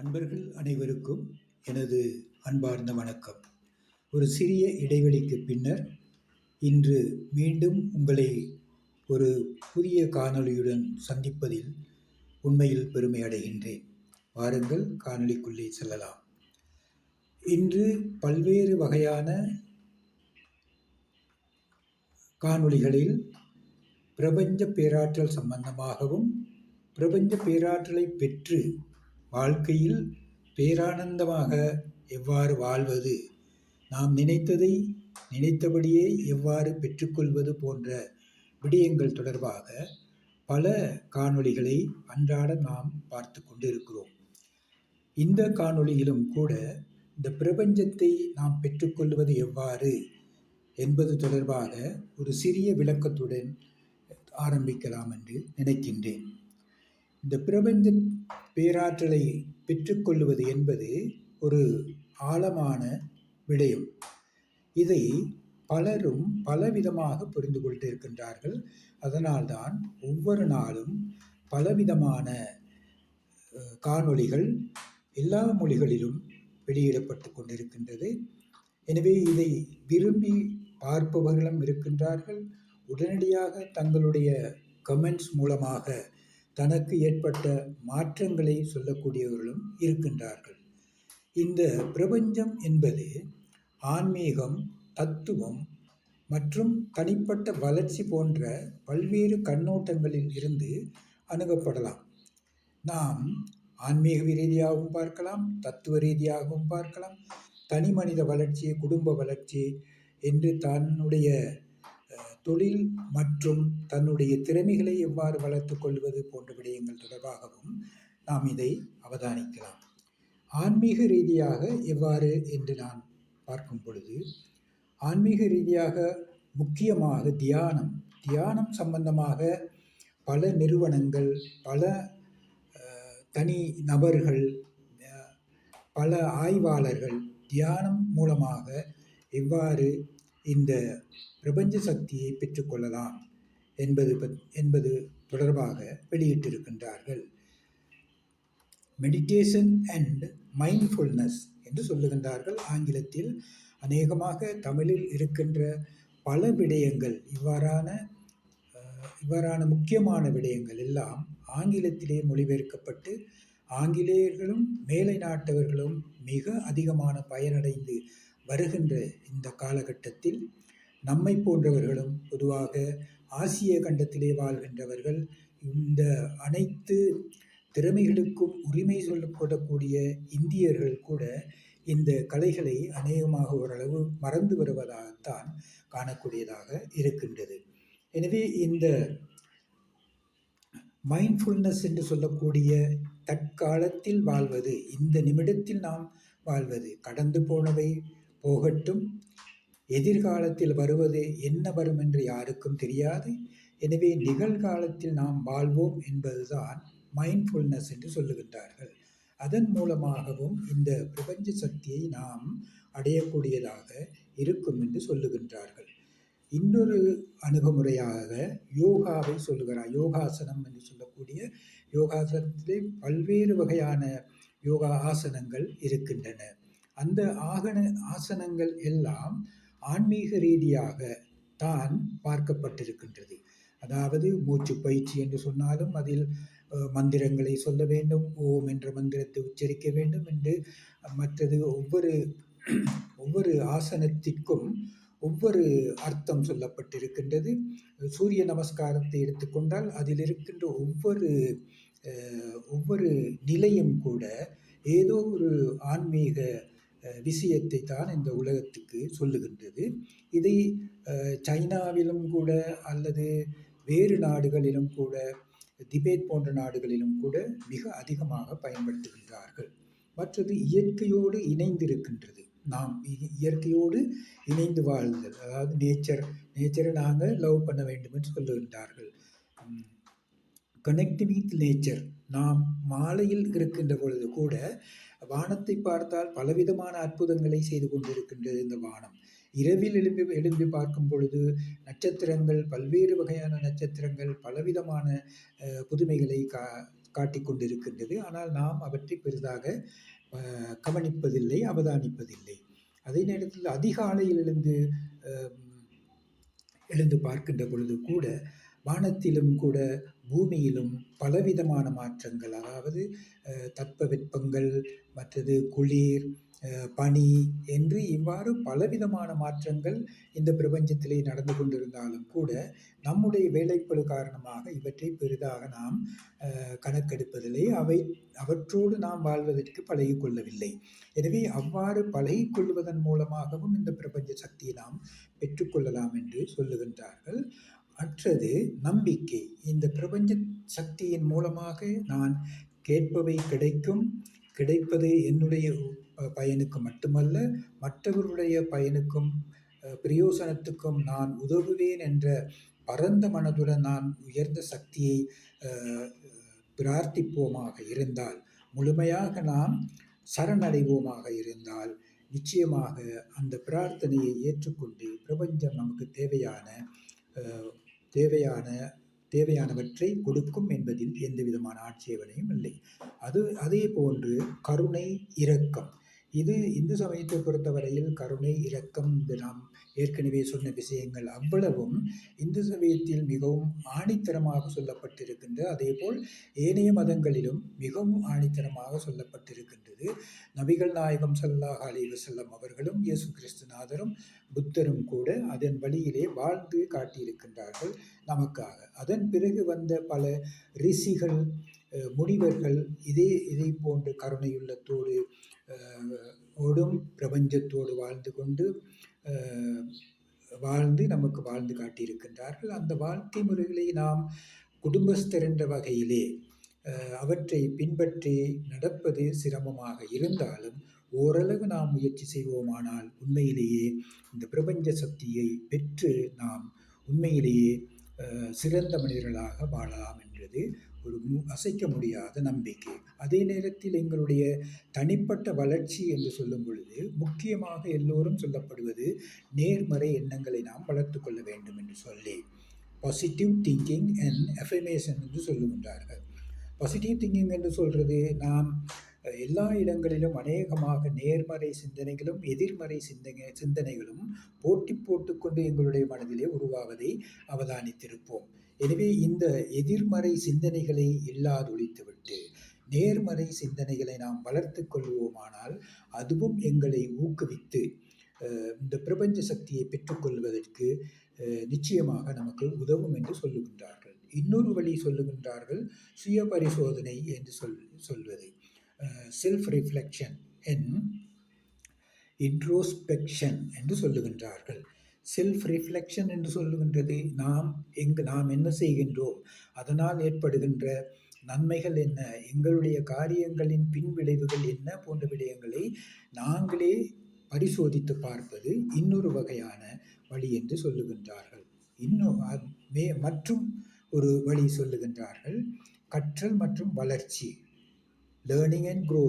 அன்பர்கள் அனைவருக்கும் எனது அன்பார்ந்த வணக்கம். ஒரு சிறிய இடைவெளிக்கு பின்னர் இன்று மீண்டும் உங்களை ஒரு புதிய காணொளியுடன் சந்திப்பதில் உண்மையில் பெருமை அடைகின்றேன். வாருங்கள் காணொளிக்குள்ளே செல்லலாம். இன்று பல்வேறு வகையான காணொளிகளில் பிரபஞ்ச பேராற்றல் சம்பந்தமாகவும் பிரபஞ்ச பேராற்றலை பெற்று வாழ்க்கையில் பேரானந்தமாக எவ்வாறு வாழ்வது? நாம் நினைத்ததை நினைத்தபடியே எவ்வாறு பெற்றுக்கொள்வது போன்ற விடயங்கள் தொடர்பாக பல காணொளிகளை அன்றாட நாம் பார்த்து கொண்டிருக்கிறோம். இந்த காணொளியிலும் கூட இந்த பிரபஞ்சத்தை நாம் பெற்றுக்கொள்வது எவ்வாறு என்பது தொடர்பாக ஒரு சிறிய விளக்கத்துடன் ஆரம்பிக்கலாம் என்று நினைக்கின்றேன். இந்த பிரபஞ்ச பேராற்றலை பெற்றுக்கொள்வது என்பது ஒரு ஆழமான விடயம். இதை பலரும் பலவிதமாக புரிந்து கொண்டு இருக்கின்றார்கள். அதனால்தான் ஒவ்வொரு நாளும் பலவிதமான காணொளிகள் எல்லா மொழிகளிலும் வெளியிடப்பட்டு கொண்டிருக்கின்றது. எனவே இதை விரும்பி பார்ப்பவர்களும் இருக்கின்றார்கள். உடனடியாக தங்களுடைய கமெண்ட்ஸ் மூலமாக தனக்கு ஏற்பட்ட மாற்றங்களை சொல்லக்கூடியவர்களும் இருக்கின்றார்கள். இந்த பிரபஞ்சம் என்பது ஆன்மீகம் தத்துவம் மற்றும் தனிப்பட்ட வளர்ச்சி போன்ற பல்வேறு கண்ணோட்டங்களில் இருந்து அணுகப்படலாம். நாம் ஆன்மீக ரீதியாகவும் பார்க்கலாம் தத்துவ ரீதியாகவும் பார்க்கலாம். தனி மனித வளர்ச்சி குடும்ப வளர்ச்சி என்று தன்னுடைய தொழில் மற்றும் தன்னுடைய திறமைகளை எவ்வாறு வளர்த்து கொள்வது போன்ற விடயங்கள் தொடர்பாகவும் நாம் இதை அவதானிக்கலாம். ஆன்மீக ரீதியாக எவ்வாறு என்று நான் பார்க்கும் பொழுது ஆன்மீக ரீதியாக முக்கியமாக தியானம் தியானம் சம்பந்தமாக பல நிறுவனங்கள் பல தனி நபர்கள் பல ஆய்வாளர்கள் தியானம் மூலமாக எவ்வாறு இந்த பிரபஞ்ச சக்தியை பெற்றுக்கொள்ளலாம் என்பது என்பது தொடர்பாக வெளியிட்டிருக்கின்றார்கள். மெடிடேஷன் அண்ட் மைண்ட்ஃபுல்னஸ் என்று சொல்லுகின்றார்கள். ஆங்கிலத்தில் அநேகமாக தமிழில் இருக்கின்ற பல விடயங்கள் இவ்வாறான இவ்வாறான முக்கியமான விடயங்கள் எல்லாம் ஆங்கிலத்திலே மொழிபெயர்க்கப்பட்டு ஆங்கிலேயர்களும் மேலை நாட்டவர்களும் மிக அதிகமான பயனடைந்து வருகின்ற இந்த காலகட்டத்தில் நம்மை போன்றவர்களும் பொதுவாக ஆசிய கண்டத்திலே வாழ்கின்றவர்கள் இந்த அனைத்து திறமைகளுக்கும் உரிமை சொல்லப்படக்கூடிய இந்தியர்கள் கூட இந்த கலைகளை அநேகமாக ஓரளவு மறந்து வருவதாகத்தான் காணக்கூடியதாக இருக்கின்றது. எனவே இந்த மைண்ட்ஃபுல்னஸ் என்று சொல்லக்கூடிய தற்காலத்தில் வாழ்வது இந்த நிமிடத்தில் நாம் வாழ்வது கடந்து போனவை போகட்டும். எதிர்காலத்தில் வருவது என்ன வரும் என்று யாருக்கும் தெரியாது. எனவே நிகழ்காலத்தில் நாம் வாழ்வோம் என்பதுதான் மைண்ட்ஃபுல்னஸ் என்று சொல்லுகின்றார்கள். அதன் மூலமாகவும் இந்த பிரபஞ்ச சக்தியை நாம் அடையக்கூடியதாக இருக்கும் என்று சொல்லுகின்றார்கள். இன்னொரு அணுகுமுறையாக யோகாவை சொல்லுகிறார். யோகாசனம் என்று சொல்லக்கூடிய யோகாசனத்திலே பல்வேறு வகையான யோகா ஆசனங்கள் இருக்கின்றன. அந்த ஆகன ஆசனங்கள் எல்லாம் ஆன்மீக ரீதியாக தான் பார்க்கப்பட்டிருக்கின்றது. அதாவது மூச்சு பயிற்சி என்று சொன்னாலும் அதில் மந்திரங்களை சொல்ல வேண்டும் ஓம் என்ற மந்திரத்தை உச்சரிக்க வேண்டும் என்று மற்றது ஒவ்வொரு ஒவ்வொரு ஆசனத்திற்கும் ஒவ்வொரு அர்த்தம் சொல்லப்பட்டிருக்கின்றது. சூரிய நமஸ்காரத்தை எடுத்துக்கொண்டால் அதில் இருக்கின்ற ஒவ்வொரு ஒவ்வொரு நிலையும் கூட ஏதோ ஒரு ஆன்மீக விஷயத்தை தான் இந்த உலகத்துக்கு சொல்லுகின்றது. இதை சைனாவிலும் கூட அல்லது வேறு நாடுகளிலும் கூட திபேத் போன்ற நாடுகளிலும் கூட மிக அதிகமாக பயன்படுத்துகின்றார்கள். மற்றது இயற்கையோடு இணைந்திருக்கின்றது. நாம் இயற்கையோடு இணைந்து வாழ்தல் அதாவது நேச்சர் நேச்சரை நாங்கள் லவ் பண்ண வேண்டும் என்று சொல்லுகின்றார்கள். கனெக்ட் வித் நேச்சர் நாம் மாலையில் இருக்கின்ற பொழுது கூட வானத்தை பார்த்தால் பலவிதமான அற்புதங்களை செய்து கொண்டிருக்கின்றது இந்த வானம். இரவில் எழும்பி எழும்பி பார்க்கும் பொழுது நட்சத்திரங்கள் பல்வேறு வகையான நட்சத்திரங்கள் பலவிதமான புதுமைகளை கா காட்டிக் கொண்டிருக்கின்றது. ஆனால் நாம் அவற்றை பெரிதாக கவனிப்பதில்லை அவதானிப்பதில்லை. அதே நேரத்தில் அதிகாலையில் எழுந்து எழுந்து பார்க்கின்ற பொழுது கூட வானத்திலும் கூட பூமியிலும் பலவிதமான மாற்றங்கள். அதாவது தட்பவெப்பங்கள் மற்றது குளிர் பனி என்று இவ்வாறு பலவிதமான மாற்றங்கள் இந்த பிரபஞ்சத்திலே நடந்து கொண்டிருந்தாலும் கூட நம்முடைய வேலைப்பழு காரணமாக இவற்றை பெரிதாக நாம் கணக்கெடுப்பதில்லை. அவை அவற்றோடு நாம் வாழ்வதற்கு பழகி கொள்ளவில்லை எனவே அவ்வாறு பழகிக்கொள்வதன் மூலமாகவும் இந்த பிரபஞ்ச சக்தியை நாம் பெற்றுக்கொள்ளலாம் என்று சொல்லுகின்றார்கள். மற்றது நம்பிக்கை. இந்த பிரபஞ்ச சக்தியின் மூலமாக நான் கேட்பவை கிடைக்கும். கிடைப்பது என்னுடைய பயனுக்கு மட்டுமல்ல மற்றவருடைய பயனுக்கும் பிரயோசனத்துக்கும் நான் உதவுவேன் என்ற பரந்த மனதுடன் நான் உயர்ந்த சக்தியை பிரார்த்திப்போமாக இருந்தால் முழுமையாக நாம் சரணடைவோமாக இருந்தால் நிச்சயமாக அந்த பிரார்த்தனையை ஏற்றுக்கொண்டு பிரபஞ்சம் நமக்கு தேவையான தேவையான தேவையானவற்றை கொடுக்கும் என்பதில் எந்த விதமான ஆட்சேபனையும் இல்லை. அது அதே போன்று கருணை இரக்கம். இது இந்து சமயத்தை பொறுத்தவரையில் கருணை இரக்கம் என்று நாம் ஏற்கனவே சொன்ன விஷயங்கள் அவ்வளவும் இந்து சமயத்தில் மிகவும் ஆணித்தரமாக சொல்லப்பட்டிருக்கின்ற அதேபோல் ஏனைய மதங்களிலும் மிகவும் ஆணித்தரமாக சொல்லப்பட்டிருக்கின்றது. நபிகள் நாயகம் சல்லாஹ் அலி வசல்லம் அவர்களும் இயேசு கிறிஸ்துநாதரும் புத்தரும் கூட அதன் வழியிலே வாழ்ந்து காட்டியிருக்கின்றார்கள் நமக்காக. அதன் பிறகு வந்த பல ரிஷிகள் முனிவர்கள் இதே இதை போன்று கருணையுள்ளத்தோடு ஓடும் பிரபஞ்சத்தோடு வாழ்ந்து கொண்டு வாழ்ந்து நமக்கு வாழ்ந்து காட்டியிருக்கின்றார்கள். அந்த வாழ்க்கை முறைகளை நாம் குடும்பஸ்தர் என்ற வகையிலே அவற்றை பின்பற்றி நடப்பது சிரமமாக இருந்தாலும் ஓரளவு நாம் முயற்சி செய்வோமானால் உண்மையிலேயே இந்த பிரபஞ்ச சக்தியை பெற்று நாம் உண்மையிலேயே சிறந்த மனிதர்களாக வாழலாம் என்றது ஒரு அசைக்க முடியாத நம்பிக்கை. அதே நேரத்தில் எங்களுடைய தனிப்பட்ட வளர்ச்சி என்று சொல்லும் பொழுது முக்கியமாக எல்லோரும் சொல்லப்படுவது நேர்மறை எண்ணங்களை நாம் வளர்த்து கொள்ள வேண்டும் என்று சொல்லி. பாசிட்டிவ் திங்கிங் அண்ட் எஃபர்மேஷன் என்று சொல்லுகின்றார்கள். பாசிட்டிவ் திங்கிங் என்று சொல்கிறது நாம் எல்லா இடங்களிலும் அநேகமாக நேர்மறை சிந்தனைகளும் எதிர்மறை சிந்தனை சிந்தனைகளும் போட்டி போட்டுக்கொண்டு எங்களுடைய மனதிலே உருவாவதை அவதானித்திருப்போம். எனவே இந்த எதிர்மறை சிந்தனைகளை இல்லாதொழித்துவிட்டு நேர்மறை சிந்தனைகளை நாம் வளர்த்து கொள்வோமானால் அதுவும் எங்களை ஊக்குவித்து இந்த பிரபஞ்ச சக்தியை பெற்றுக்கொள்வதற்கு நிச்சயமாக நமக்கு உதவும் என்று சொல்லுகின்றார்கள். இன்னொரு வழி சொல்லுகின்றார்கள் சுய பரிசோதனை என்று சொல் சொல்வது. செல்ஃப் ரிஃப்ளெக்ஷன் என் இன்ட்ரோஸ்பெக்ஷன் என்று சொல்லுகின்றார்கள். செல்ஃப் ரிஃப்ளெக்ஷன் என்று சொல்லுகின்றது. நாம் எங்கு நாம் என்ன செய்கின்றோம்? அதனால் ஏற்படுகின்ற நன்மைகள் என்ன? எங்களுடைய காரியங்களின் பின்விளைவுகள் என்ன? போன்ற விடயங்களை நாங்களே பரிசோதித்து பார்ப்பது இன்னொரு வகையான வழி என்று சொல்லுகின்றார்கள். இன்னும் மே மற்றும் ஒரு வழி சொல்லுகின்றார்கள். கற்றல் மற்றும் வளர்ச்சி லேர்னிங் அண்ட் க்ரோ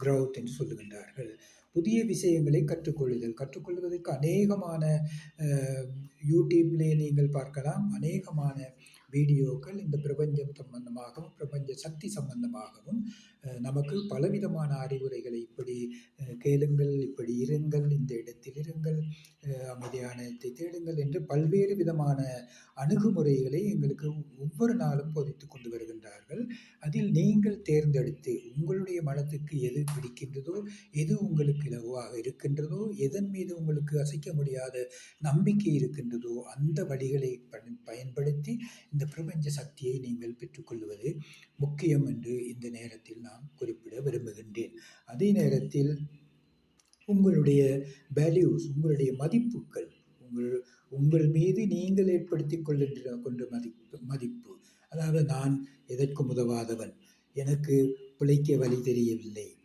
க்ரௌத் என்று சொல்லுகின்றார்கள். புதிய விஷயங்களை கற்றுக்கொள்ளுதல். கற்றுக்கொள்வதற்கு அநேகமான யூடியூப்லேயே யூடியூப்லே நீங்கள் பார்க்கலாம். அநேகமான வீடியோக்கள் இந்த பிரபஞ்சம் சம்பந்தமாகவும் பிரபஞ்ச சக்தி சம்பந்தமாகவும் நமக்கு பலவிதமான அறிவுரைகளை இப்படி கேளுங்கள் இப்படி இருங்கள் இந்த இடத்தில் இருங்கள் அமைதியானத்தை அமைதியான தேடுங்கள் என்று பல்வேறு விதமான அணுகுமுறைகளை எங்களுக்கு ஒவ்வொரு நாளும் போதித்து கொண்டு வருகின்றார்கள். அதில் நீங்கள் தேர்ந்தெடுத்து உங்களுடைய மனத்துக்கு எது பிடிக்கின்றதோ எது உங்களுக்கு இலகுவாக இருக்கின்றதோ எதன் மீது உங்களுக்கு அசைக்க முடியாத நம்பிக்கை இருக்கின்றதோ அந்த வழிகளை பயன்- பயன்படுத்தி இந்த பிரபஞ்ச சக்தியை நீங்கள் பெற்றுக்கொள்வது முக்கியம் என்று இந்த நேரத்தில் நான் குறிப்பிட விரும்புகின்றேன். அதே நேரத்தில் உங்களுடைய வேல்யூஸ் உங்களுடைய மதிப்புகள் உங்கள் உங்கள் மீது நீங்கள் ஏற்படுத்தி கொள்கின்ற கொண்ட மதிப்பு மதிப்பு. அதாவது நான் எதற்கும் உதவாதவன். எனக்கு பிழைக்க வழி தெரியவில்லை.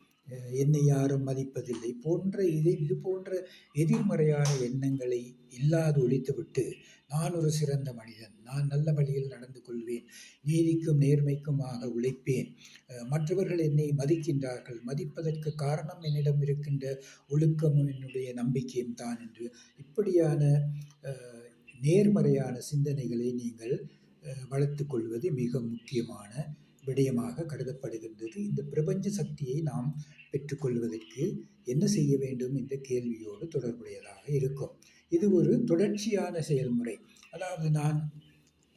என்னை யாரும் மதிப்பதில்லை போன்ற இது இது போன்ற எதிர்மறையான எண்ணங்களை இல்லாது ஒழித்துவிட்டு நான் ஒரு சிறந்த மனிதன் நான் நல்ல வழியில் நடந்து கொள்வேன் நீதிக்கும் நேர்மைக்குமாக உழைப்பேன். மற்றவர்கள் என்னை மதிக்கின்றார்கள். மதிப்பதற்கு காரணம் என்னிடம் இருக்கின்ற ஒழுக்கமும் என்னுடைய நம்பிக்கையும் தான் என்று இப்படியான நேர்மறையான சிந்தனைகளை நீங்கள் வளர்த்து வளர்த்துக் கொள்வது மிக முக்கியமான விடயமாக கருதப்படுகின்றது. இந்த பிரபஞ்ச சக்தியை நாம் பெற்றுக்கொள்வதற்கு என்ன செய்ய வேண்டும் என்ற கேள்வியோடு தொடர்புடையதாக இருக்கும். இது ஒரு தொடர்ச்சியான செயல்முறை. அதாவது நான்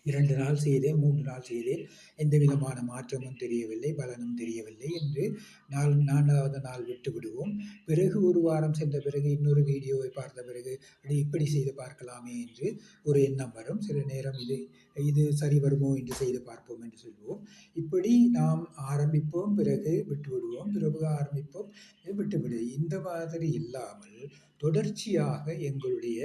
இரண்டு நாள் செய்தேன் மூன்று நாள் செய்தேன். எந்த விதமான மாற்றமும் தெரியவில்லை பலனும் தெரியவில்லை என்று நாள் நான்காவது நாள் விட்டு விடுவோம். பிறகு ஒரு வாரம் சென்ற பிறகு இன்னொரு வீடியோவை பார்த்த பிறகு அடி இப்படி செய்து பார்க்கலாமே என்று ஒரு எண்ணம் வரும். சில நேரம் இது இது சரி வருமோ என்று செய்து பார்ப்போம் என்று சொல்வோம். இப்படி நாம் ஆரம்பிப்போம் பிறகு விட்டுவிடுவோம். பிறகு ஆரம்பிப்போம் விட்டுவிடு. இந்த மாதிரி இல்லாமல் தொடர்ச்சியாக எங்களுடைய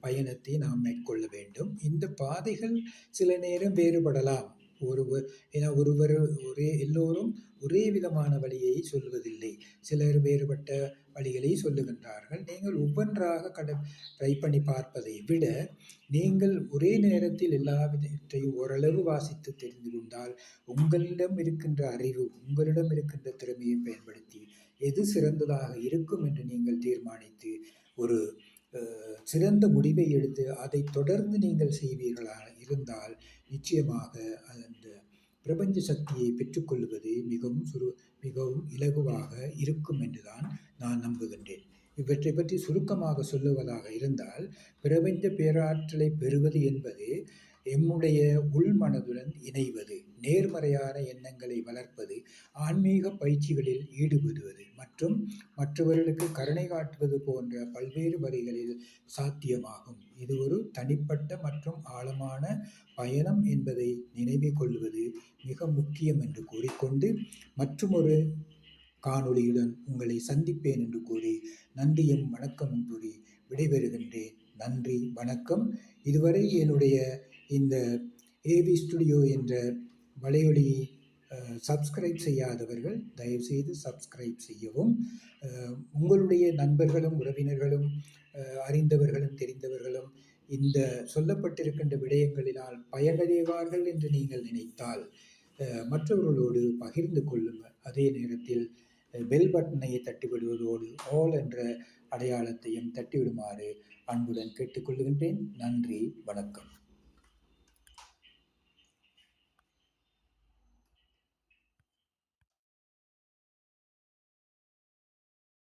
பயணத்தை நாம் மேற்கொள்ள வேண்டும். இந்த பாதைகள் சில நேரம் வேறுபடலாம். ஒருவர் ஏன்னா ஒருவர் ஒரே எல்லோரும் ஒரே விதமான வழியை சொல்வதில்லை. சிலர் வேறுபட்ட வழிகளை சொல்லுகின்றார்கள். நீங்கள் ஒவ்வொன்றாக கட ட்ரை பண்ணி பார்ப்பதை விட நீங்கள் ஒரே நேரத்தில் எல்லாவற்றையும் ஓரளவு வாசித்து தெரிந்து கொண்டால் உங்களிடம் இருக்கின்ற அறிவு உங்களிடம் இருக்கின்ற திறமையை பயன்படுத்தி எது சிறந்ததாக இருக்கும் என்று நீங்கள் தீர்மானித்து ஒரு சிறந்த முடிவை எடுத்து அதை தொடர்ந்து நீங்கள் செய்வீர்களாக இருந்தால் நிச்சயமாக அந்த பிரபஞ்ச சக்தியை பெற்றுக்கொள்வது மிகவும் சுரு மிகவும் இலகுவாக இருக்கும் என்றுதான் நான் நம்புகின்றேன். இவற்றை பற்றி சுருக்கமாக சொல்லுவதாக இருந்தால் பிரபஞ்ச பேராற்றலை பெறுவது என்பது எம்முடைய உள்மனதுடன் இணைவது நேர்மறையான எண்ணங்களை வளர்ப்பது ஆன்மீக பயிற்சிகளில் ஈடுபடுவது மற்றும் மற்றவர்களுக்கு கருணை காட்டுவது போன்ற பல்வேறு வகைகளில் சாத்தியமாகும். இது ஒரு தனிப்பட்ட மற்றும் ஆழமான பயணம் என்பதை நினைவு கொள்வது மிக முக்கியம் என்று கூறிக்கொண்டு மற்றுமொரு காணொளியுடன் உங்களை சந்திப்பேன் என்று கூறி நன்றியும் வணக்கமும் கூறி விடைபெறுகின்றேன். நன்றி வணக்கம். இதுவரை என்னுடைய இந்த ஏவி ஸ்டுடியோ என்ற வலையொலி சப்ஸ்கிரைப் செய்யாதவர்கள் தயவுசெய்து சப்ஸ்கிரைப் செய்யவும். உங்களுடைய நண்பர்களும் உறவினர்களும் அறிந்தவர்களும் தெரிந்தவர்களும் இந்த சொல்லப்பட்டிருக்கின்ற விடயங்களினால் பயனடைவார்கள் என்று நீங்கள் நினைத்தால் மற்றவர்களோடு பகிர்ந்து கொள்ளுங்கள். அதே நேரத்தில் பெல் பட்டனையை தட்டிவிடுவதோடு ஆல் என்ற அடையாளத்தையும் தட்டிவிடுமாறு அன்புடன் கேட்டுக்கொள்கின்றேன். நன்றி வணக்கம்.